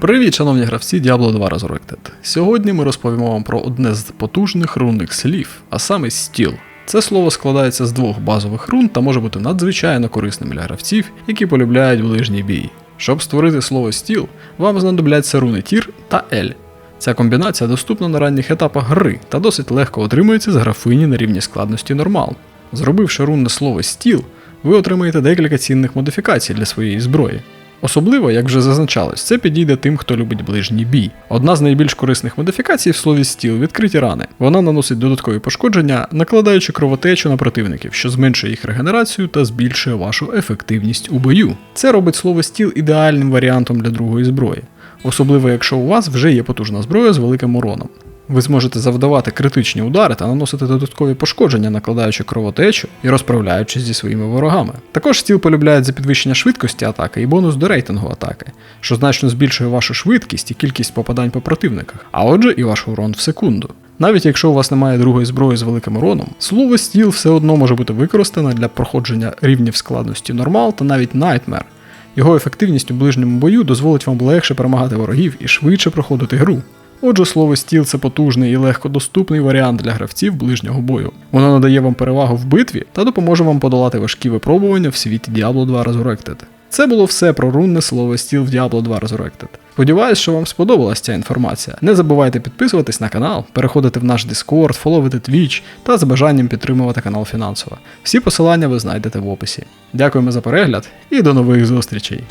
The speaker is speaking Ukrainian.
Привіт, шановні гравці Diablo 2 Resurrected. Сьогодні ми розповімо вам про одне з потужних рунних слів, а саме стіл. Це слово складається з двох базових рун та може бути надзвичайно корисним для гравців, які полюбляють ближній бій. Щоб створити слово стіл, вам знадобляться руни Тір та Ель. Ця комбінація доступна на ранніх етапах гри та досить легко отримується з графині на рівні складності нормал. Зробивши рунне слово стіл, ви отримаєте декілька цінних модифікацій для своєї зброї. Особливо, як вже зазначалось, це підійде тим, хто любить ближній бій. Одна з найбільш корисних модифікацій в слові стіл відкриті рани. Вона наносить додаткові пошкодження, накладаючи кровотечу на противників, що зменшує їх регенерацію та збільшує вашу ефективність у бою. Це робить слово стіл ідеальним варіантом для другої зброї, особливо якщо у вас вже є потужна зброя з великим уроном. Ви зможете завдавати критичні удари та наносити додаткові пошкодження, накладаючи кровотечу і розправляючись зі своїми ворогами. Також стіл полюбляють за підвищення швидкості атаки і бонус до рейтингу атаки, що значно збільшує вашу швидкість і кількість попадань по противниках, а отже і ваш урон в секунду. Навіть якщо у вас немає другої зброї з великим уроном, слово стіл все одно може бути використане для проходження рівнів складності нормал та навіть Nightmare. Його ефективність у ближньому бою дозволить вам легше перемагати ворогів і швидше проходити гру. Отже, слово стіл це потужний і легкодоступний варіант для гравців ближнього бою. Воно надає вам перевагу в битві та допоможе вам подолати важкі випробування в світі Diablo 2 Resurrected. Це було все про рунне слово стіл в Diablo 2 Resurrected. Сподіваюсь, що вам сподобалась ця інформація. Не забувайте підписуватись на канал, переходити в наш Discord, фоловити Twitch та за бажанням підтримувати канал фінансово. Всі посилання ви знайдете в описі. Дякуємо за перегляд і до нових зустрічей!